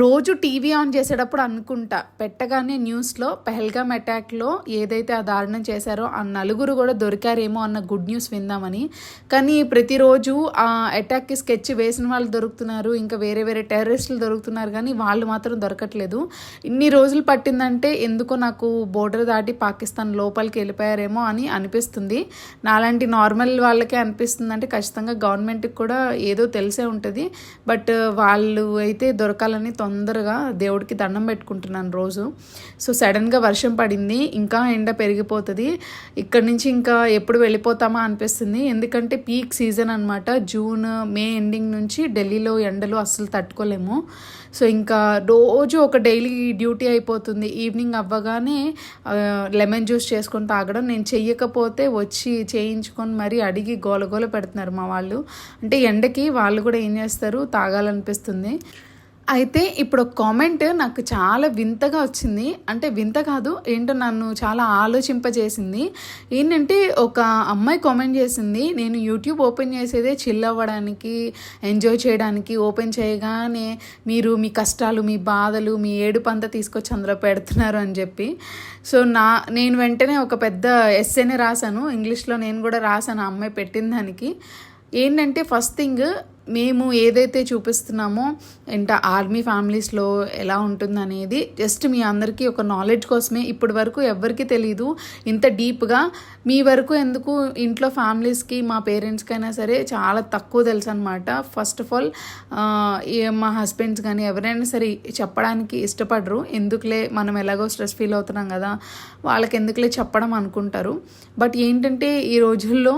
రోజు TV on చేసేటప్పుడు అనుకుంటా. పెట్టగానే న్యూస్లో పెహల్గామ్ అటాక్లో ఏదైతే ఆ దారుణం చేశారో ఆ నలుగురు కూడా దొరికారేమో అన్న గుడ్ న్యూస్ విందామని. కానీ ప్రతిరోజు ఆ అటాక్కి స్కెచ్ వేసిన వాళ్ళు దొరుకుతున్నారు ఇంకా వేరే వేరే టెర్రరిస్టులు దొరుకుతున్నారు కానీ వాళ్ళు మాత్రం దొరకట్లేదు. ఇన్ని రోజులు పట్టిందంటే ఎందుకో నాకు బోర్డర్ దాటి పాకిస్తాన్ లోపలికి వెళ్ళిపోయారేమో అని అనిపిస్తుంది. నాలాంటి నార్మల్ వాళ్ళకే అనిపిస్తుంది అంటే ఖచ్చితంగా గవర్నమెంట్కి కూడా ఏదో తెలిసే ఉంటుంది. బట్ వాళ్ళు అయితే దొరకాలని తొందరగా దేవుడికి దండం పెట్టుకుంటున్నాను రోజు. సో సడన్గా వర్షం పడింది ఇంకా ఎండ పెరిగిపోతుంది. ఇక్కడ నుంచి ఇంకా ఎప్పుడు వెళ్ళిపోతామా అనిపిస్తుంది. ఎందుకంటే పీక్ సీజన్ అనమాట జూన్ మే ఎండింగ్ నుంచి ఢిల్లీలో ఎండలు అస్సలు తట్టుకోలేము. సో ఇంకా రోజు ఒక డైలీ డ్యూటీ అయిపోతుంది. ఈవినింగ్ అవ్వగానే లెమన్ జ్యూస్ చేసుకొని తాగడం. నేను చెయ్యకపోతే వచ్చి చేయించుకొని మరీ అడిగి గోలగోల పెడుతున్నారు మా వాళ్ళు. అంటే ఎండకి వాళ్ళు కూడా ఏం చేస్తారు? తాగాలనిపిస్తుంది. అయితే ఇప్పుడు ఒక కామెంట్ నాకు చాలా వింతగా వచ్చింది. అంటే వింత కాదు ఏంటో నన్ను చాలా ఆలోచింపజేసింది. ఏంటంటే ఒక అమ్మాయి కామెంట్ చేసింది నేను యూట్యూబ్ ఓపెన్ చేసేదే చిల్ అవ్వడానికి ఎంజాయ్ చేయడానికి ఓపెన్ చేయగానే మీరు మీ కష్టాలు మీ బాధలు మీ ఏడుపు అంతా తీసుకొచ్చి అందులో పెడుతున్నారు అని చెప్పి. సో నా నేను వెంటనే ఒక పెద్ద ఎస్సేనే రాశాను. ఇంగ్లీష్లో నేను కూడా రాశాను ఆ అమ్మాయి పెట్టిన దానికి. ఏంటంటే ఫస్ట్ థింగ్ మేము ఏదైతే చూపిస్తున్నామో ఎంత ఆర్మీ ఫ్యామిలీస్లో ఎలా ఉంటుందనేది జస్ట్ మీ అందరికీ ఒక నాలెడ్జ్ కోసమే. ఇప్పటి వరకు ఎవరికి తెలీదు. ఇంత డీప్గా మీ వరకు ఎందుకు ఇంట్లో ఫ్యామిలీస్కి మా పేరెంట్స్కైనా సరే చాలా తక్కువ తెలుసు అనమాట ఫస్ట్ ఆఫ్ ఆల్ మా హస్బెండ్స్ కానీ ఎవరైనా సరే చెప్పడానికి ఇష్టపడరు. ఎందుకులే మనం ఎలాగో స్ట్రెస్ ఫీల్ అవుతున్నాం కదా వాళ్ళకి ఎందుకులే చెప్పడం అనుకుంటారు. బట్ ఏంటంటే ఈ రోజుల్లో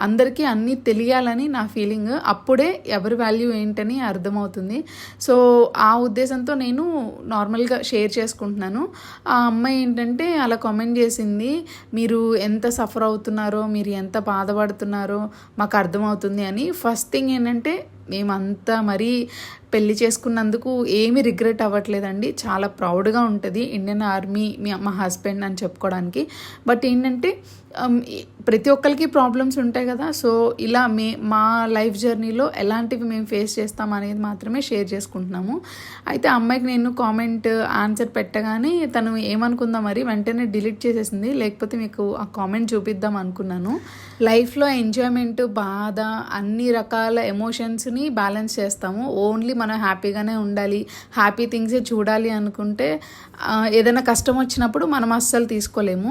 అందరికీ అన్నీ తెలియాలని నా ఫీలింగ్. అప్పుడే ఎవరి వాల్యూ ఏంటని అర్థమవుతుంది. సో ఆ ఉద్దేశంతో నేను నార్మల్గా షేర్ చేసుకుంటున్నాను. ఆ అమ్మాయి ఏంటంటే అలా కామెంట్ చేసింది మీరు ఎంత సఫర్ అవుతున్నారో మీరు ఎంత బాధపడుతున్నారో మాకు అర్థమవుతుంది అని. ఫస్ట్ థింగ్ ఏంటంటే మేమంతా మరీ పెళ్ళి చేసుకున్నందుకు ఏమీ రిగ్రెట్ అవ్వట్లేదండి. చాలా ప్రౌడ్గా ఉంటుంది. ఇండియన్ ఆర్మీ మీ మా హస్బెండ్ అని చెప్పుకోవడానికి. బట్ ఏంటంటే ప్రతి ఒక్కరికి ప్రాబ్లమ్స్ ఉంటాయి కదా. సో ఇలా మే మా లైఫ్ జర్నీలో ఎలాంటివి మేము ఫేస్ చేస్తాం అనేది మాత్రమే షేర్ చేసుకుంటున్నాము. అయితే అమ్మాయికి నేను కామెంట్ ఆన్సర్ పెట్టగానే తను ఏమనుకుందా మరి? వెంటనే డిలీట్ చేసేసింది. లేకపోతే మీకు ఆ కామెంట్ చూపిద్దాం అనుకున్నాను. లైఫ్లో ఎంజాయ్మెంట్ బాధ అన్ని రకాల ఎమోషన్స్ని బ్యాలెన్స్ చేస్తాము. ఓన్లీ మనం హ్యాపీగానే ఉండాలి హ్యాపీ థింగ్సే చూడాలి అనుకుంటే ఏదైనా కష్టం వచ్చినప్పుడు మనం అస్సలు తీసుకోలేము.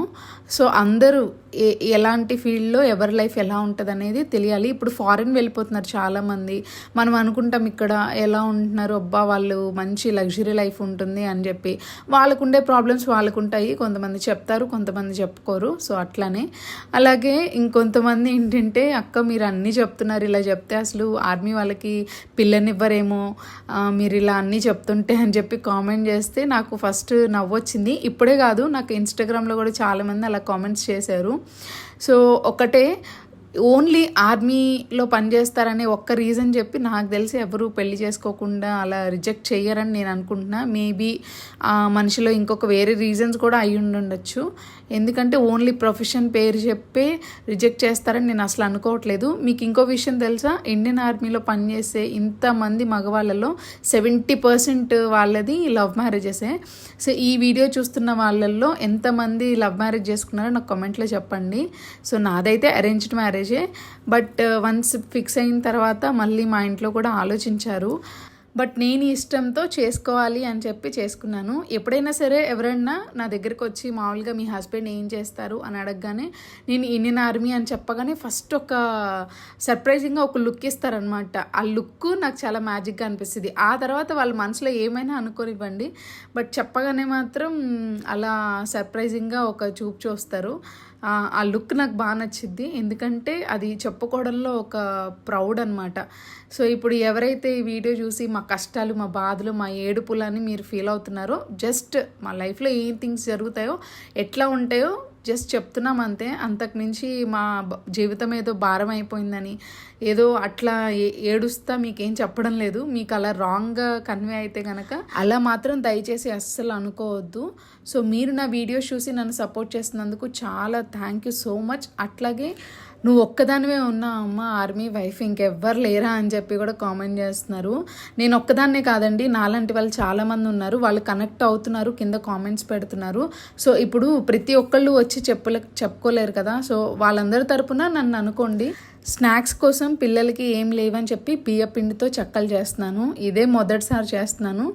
సో అందరూ ఏ ఎలాంటి ఫీల్డ్లో ఎవరి లైఫ్ ఎలా ఉంటుంది అనేది తెలియాలి. ఇప్పుడు ఫారిన్ వెళ్ళిపోతున్నారు చాలామంది. మనం అనుకుంటాం ఇక్కడ ఎలా ఉంటున్నారు అబ్బా వాళ్ళు మంచి లగ్జరీ లైఫ్ ఉంటుంది అని చెప్పి. వాళ్ళకు ఉండే ప్రాబ్లమ్స్ వాళ్ళకు ఉంటాయి కొంతమంది చెప్తారు కొంతమంది చెప్పుకోరు. సో అట్లానే. అలాగే ఇంకొంతమంది ఏంటంటే అక్క మీరు అన్నీ చెప్తున్నారు ఇలా చెప్తే అసలు ఆర్మీ వాళ్ళకి పిల్లనివ్వరేమో మీరు ఇలా అన్నీ చెప్తుంటే అని చెప్పి కామెంట్ చేస్తే నాకు ఫస్ట్ నవ్వొచ్చింది. ఇప్పుడే కాదు నాకు ఇన్స్టాగ్రామ్లో కూడా చాలామంది అలా కామెంట్స్ చేశారు. సో ఒకటే ఓన్లీ ఆర్మీలో పనిచేస్తారనే ఒక్క రీజన్ చెప్పి నాకు తెలిసి ఎవరు పెళ్ళి చేసుకోకుండా అలా రిజెక్ట్ చేయరని నేను అనుకుంటున్నా. మేబీ ఆ మనిషిలో ఇంకొక వేరే రీజన్స్ కూడా అయి ఉండొచ్చు ఎందుకంటే ఓన్లీ ప్రొఫెషన్ పేరు చెప్పే రిజెక్ట్ చేస్తారని నేను అసలు అనుకోవట్లేదు. మీకు ఇంకో విషయం తెలుసా? ఇండియన్ ఆర్మీలో పనిచేసే ఇంతమంది మగవాళ్ళలో సెవెంటీ పర్సెంట్ వాళ్ళది లవ్ మ్యారేజెసే సో ఈ వీడియో చూస్తున్న వాళ్ళల్లో ఎంతమంది లవ్ మ్యారేజ్ చేసుకున్నారో నాకు కామెంట్లో చెప్పండి. సో నాదైతే arranged marriage but once fix అయిన తర్వాత మళ్ళీ మా ఇంట్లో కూడా ఆలోచించారు. బట్ నేను ఇష్టంతో చేసుకోవాలి అని చెప్పి చేసుకున్నాను. ఎప్పుడైనా సరే ఎవరైనా నా దగ్గరికి వచ్చి మామూలుగా మీ హస్బెండ్ ఏం చేస్తారు అని అడగగానే నేను ఇండియన్ ఆర్మీ అని చెప్పగానే ఫస్ట్ ఒక సర్ప్రైజింగ్గా ఒక లుక్ ఇస్తారనమాట ఆ లుక్ నాకు చాలా మ్యాజిక్గా అనిపిస్తుంది. ఆ తర్వాత వాళ్ళ మనసులో ఏమైనా అనుకోనివ్వండి. బట్ చెప్పగానే మాత్రం అలా సర్ప్రైజింగ్గా ఒక చూపు చూస్తారు. ఆ లుక్ నాకు బాగా నచ్చింది ఎందుకంటే అది చెప్పుకోవడంలో ఒక ప్రౌడ్ అనమాట సో ఇప్పుడు ఎవరైతే ఈ వీడియో చూసి మా కష్టాలు మా బాధలు మా ఏడుపులని మీరు ఫీల్ అవుతున్నారో జస్ట్ మా లైఫ్లో ఏం థింగ్స్ జరుగుతాయో ఎట్లా ఉంటాయో జస్ట్ చెప్తున్నాం అంతే అంతకుమించి మా జీవితం ఏదో భారం అయిపోయిందని ఏదో అట్లా ఏడుస్తా మీకేం చెప్పడం లేదు. మీకు అలా రాంగ్గా కన్వే అయితే కనుక అలా మాత్రం దయచేసి అస్సలు అనుకోవద్దు. సో మీరు నా వీడియోస్ చూసి నన్ను సపోర్ట్ చేసినందుకు చాలా థ్యాంక్ యూ సో మచ్ అట్లాగే నువ్వు ఒక్కదానివే ఉన్నావు అమ్మ ఆర్మీ వైఫ్ ఇంకెవ్వరు లేరా అని చెప్పి కూడా కామెంట్ చేస్తున్నారు. నేను ఒక్కదాన్నే కాదండి నాలాంటి వాళ్ళు చాలామంది ఉన్నారు. వాళ్ళు కనెక్ట్ అవుతున్నారు కింద కామెంట్స్ పెడుతున్నారు. సో ఇప్పుడు ప్రతి ఒక్కళ్ళు వచ్చి చెప్పలే చెప్పుకోలేరు కదా. సో వాళ్ళందరి తరపున నన్ను అనుకోండి. స్నాక్స్ కోసం పిల్లలకి ఏం లేవని చెప్పి బియ్య పిండితో చెక్కలు చేస్తున్నాను. ఇదే మొదటిసారి చేస్తున్నాను.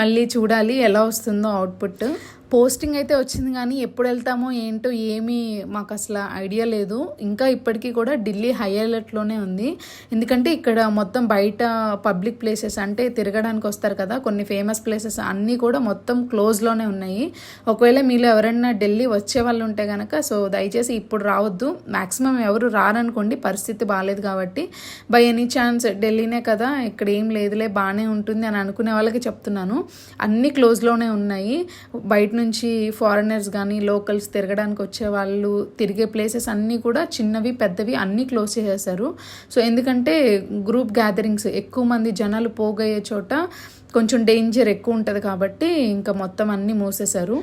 మళ్ళీ చూడాలి ఎలా వస్తుందో అవుట్పుట్ పోస్టింగ్ అయితే వచ్చింది కానీ ఎప్పుడు వెళ్తామో ఏంటో ఏమీ మాకు అసలు ఐడియా లేదు. ఇంకా ఇప్పటికీ కూడా ఢిల్లీ హై అలర్ట్లోనే ఉంది. ఎందుకంటే ఇక్కడ మొత్తం బయట పబ్లిక్ ప్లేసెస్ అంటే తిరగడానికి వస్తారు కదా కొన్ని ఫేమస్ ప్లేసెస్ అన్నీ కూడా మొత్తం క్లోజ్లోనే ఉన్నాయి. ఒకవేళ మీలో ఎవరైనా ఢిల్లీ వచ్చే వాళ్ళు ఉంటే కనుక సో దయచేసి ఇప్పుడు రావద్దు. మ్యాక్సిమం ఎవరు రారనుకోండి పరిస్థితి బాగాలేదు కాబట్టి బై ఎనీ ఛాన్స్ ఢిల్లీనే కదా ఇక్కడ ఏం లేదులే బాగానే ఉంటుంది అని అనుకునే వాళ్ళకి చెప్తున్నాను. అన్నీ క్లోజ్లోనే ఉన్నాయి. బయట నుంచి ఫారినర్స్ కానీ లోకల్స్ తిరగడానికి వచ్చే వాళ్ళు తిరిగే ప్లేసెస్ అన్నీ కూడా చిన్నవి పెద్దవి అన్నీ క్లోజ్ చేసేసారు సో ఎందుకంటే గ్రూప్ గ్యాదరింగ్స్ ఎక్కువ మంది జనాలు పోగయ్యే చోట కొంచెం డేంజర్ ఎక్కువ ఉంటుంది కాబట్టి ఇంకా మొత్తం అన్నీ మూసేశారు.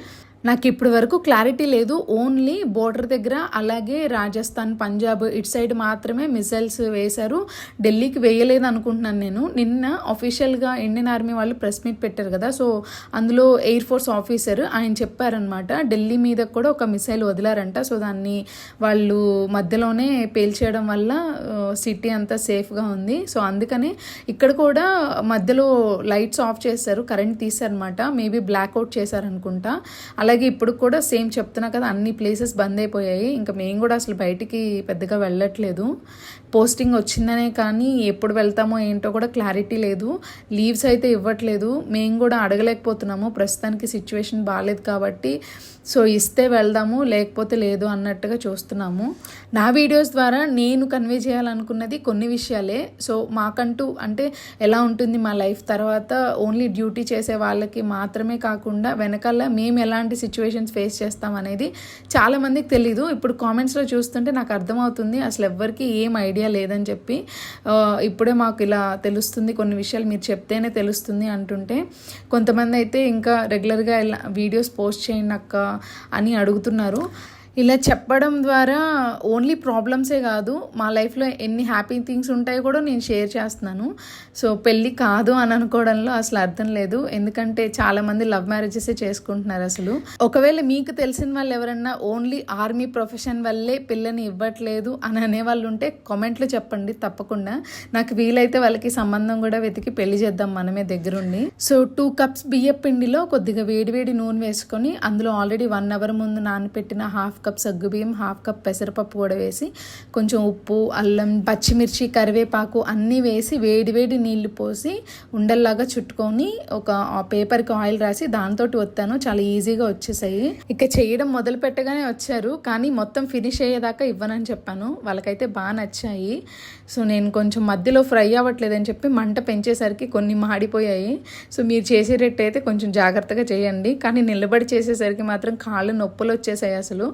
నాకు ఇప్పటి వరకు క్లారిటీ లేదు. ఓన్లీ బోర్డర్ దగ్గర అలాగే రాజస్థాన్ పంజాబ్ ఇటు సైడ్ మాత్రమే మిసైల్స్ వేశారు. ఢిల్లీకి వేయలేదు అనుకుంటున్నాను నేను. నిన్న అఫీషియల్గా ఇండియన్ ఆర్మీ వాళ్ళు ప్రెస్ మీట్ పెట్టారు కదా సో అందులో ఎయిర్ ఫోర్స్ ఆఫీసర్ ఆయన చెప్పారనమాట ఢిల్లీ మీద కూడా ఒక మిసైల్ వదిలారంట. సో దాన్ని వాళ్ళు మధ్యలోనే పేల్చేయడం వల్ల సిటీ అంతా సేఫ్గా ఉంది. సో అందుకని ఇక్కడ కూడా మధ్యలో లైట్స్ ఆఫ్ చేశారు కరెంట్ తీసారనమాట మేబీ బ్లాక్అవుట్ చేశారనుకుంటా. అలాగే ఇప్పుడు కూడా సేమ్ చెప్తున్నా కదా అన్ని ప్లేసెస్ బంద్ అయిపోయాయి. ఇంకా మేము కూడా అసలు బయటికి పెద్దగా వెళ్ళట్లేదు. పోస్టింగ్ వచ్చిందనే కానీ ఎప్పుడు వెళ్తామో ఏంటో కూడా క్లారిటీ లేదు. లీవ్స్ అయితే ఇవ్వట్లేదు. మేము కూడా అడగలేకపోతున్నాము. ప్రస్తుతానికి సిచ్యువేషన్ బాగాలేదు కాబట్టి. సో ఇస్తే వెళ్దాము లేకపోతే లేదు అన్నట్టుగా చూస్తున్నాము. నా వీడియోస్ ద్వారా నేను కన్వే చేయాలనుకున్నది కొన్ని విషయాలే. సో మాకంటూ అంటే ఎలా ఉంటుంది మా లైఫ్ తర్వాత ఓన్లీ డ్యూటీ చేసే వాళ్ళకి మాత్రమే కాకుండా వెనకాల మేము ఎలాంటి సిచ్యువేషన్స్ ఫేస్ చేస్తాం అనేది చాలామందికి తెలీదు. ఇప్పుడు కామెంట్స్లో చూస్తుంటే నాకు అర్థమవుతుంది. అసలు ఎవ్వరికి ఏం ఐడియా లేదని చెప్పి ఇప్పుడే మాకు ఇలా తెలుస్తుంది కొన్ని విషయాలు మీరు చెప్తేనే తెలుస్తుంది అంటుంటే కొంతమంది అయితే ఇంకా రెగ్యులర్గా ఇలా వీడియోస్ పోస్ట్ చేయండి అక్క అని అడుగుతున్నారు. ఇలా చెప్పడం ద్వారా ఓన్లీ ప్రాబ్లమ్సే కాదు మా లైఫ్లో ఎన్ని హ్యాపీ థింగ్స్ ఉంటాయో కూడా నేను షేర్ చేస్తున్నాను. సో పెళ్ళి కాదు అని అనుకోవడంలో అసలు అర్థం లేదు. ఎందుకంటే చాలామంది లవ్ మ్యారేజెసే చేసుకుంటున్నారు అసలు. ఒకవేళ మీకు తెలిసిన వాళ్ళు ఎవరన్నా ఓన్లీ ఆర్మీ ప్రొఫెషన్ వల్లే పిల్లని ఇవ్వట్లేదు అని అనే వాళ్ళు ఉంటే కామెంట్లు చెప్పండి తప్పకుండా. నాకు వీలైతే వాళ్ళకి సంబంధం కూడా వెతికి పెళ్ళి చేద్దాం మనమే దగ్గరుండి. సో టూ కప్స్ బియ్య పిండిలో కొద్దిగా వేడివేడి నూనె వేసుకొని అందులో ఆల్రెడీ వన్ అవర్ ముందు నానపెట్టిన హాఫ్ కప్ సగ్గుబియ్యం హాఫ్ కప్ పెసరపప్పు కూడా వేసి కొంచెం ఉప్పు అల్లం పచ్చిమిర్చి కరివేపాకు అన్నీ వేసి వేడి వేడి నీళ్ళు పోసి ఉండల్లాగా చుట్టుకొని ఒక పేపర్కి ఆయిల్ రాసి దాంతో వత్తాను చాలా ఈజీగా వచ్చేసాయి. ఇక చేయడం మొదలు పెట్టగానే వచ్చారు. కానీ మొత్తం ఫినిష్ అయ్యేదాకా ఇవ్వనని చెప్పాను. వాళ్ళకైతే బాగా నచ్చాయి. సో నేను కొంచెం మధ్యలో ఫ్రై అవ్వట్లేదని చెప్పి మంట పెంచేసరికి కొన్ని మాడిపోయాయి. సో మీరు చేసేటట్టు అయితే కొంచెం జాగ్రత్తగా చేయండి. కానీ నిలబడి చేసేసరికి మాత్రం కాళ్ళు నొప్పులు వచ్చేసాయి అసలు.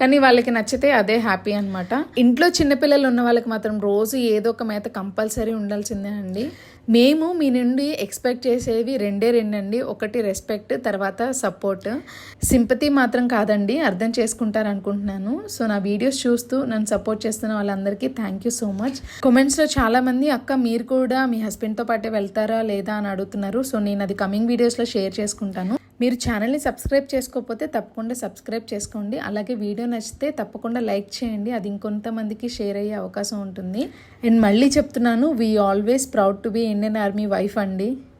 కానీ వాళ్ళకి నచ్చితే అదే హ్యాపీ అనమాట ఇంట్లో చిన్నపిల్లలు ఉన్న వాళ్ళకి మాత్రం రోజు ఏదో ఒక మేత కంపల్సరీ ఉండాల్సిందే అండి మేము మీ నుండి ఎక్స్పెక్ట్ చేసేవి రెండే రెండండి. ఒకటి రెస్పెక్ట్ తర్వాత సపోర్ట్. సింపతి మాత్రం కాదండి అర్థం చేసుకుంటారు అనుకుంటున్నాను సో నా వీడియోస్ చూస్తూ నన్ను సపోర్ట్ చేస్తున్న వాళ్ళందరికీ థ్యాంక్ యూ సో మచ్ కామెంట్స్లో చాలామంది అక్క మీరు కూడా మీ హస్బెండ్తో పాటే వెళ్తారా లేదా? అని అడుగుతున్నారు. సో నేను అది కమింగ్ వీడియోస్లో షేర్ చేసుకుంటాను. మీరు ఛానల్ని సబ్స్క్రైబ్ చేసుకోకపోతే తప్పకుండా సబ్స్క్రైబ్ చేసుకోండి. అలాగే వీడియో నచ్చితే తప్పకుండా లైక్ చేయండి. అది ఇంకొంతమందికి షేర్ అయ్యే అవకాశం ఉంటుంది. అండ్ మళ్ళీ చెప్తున్నాను we always proud to be Indian army wife అండి.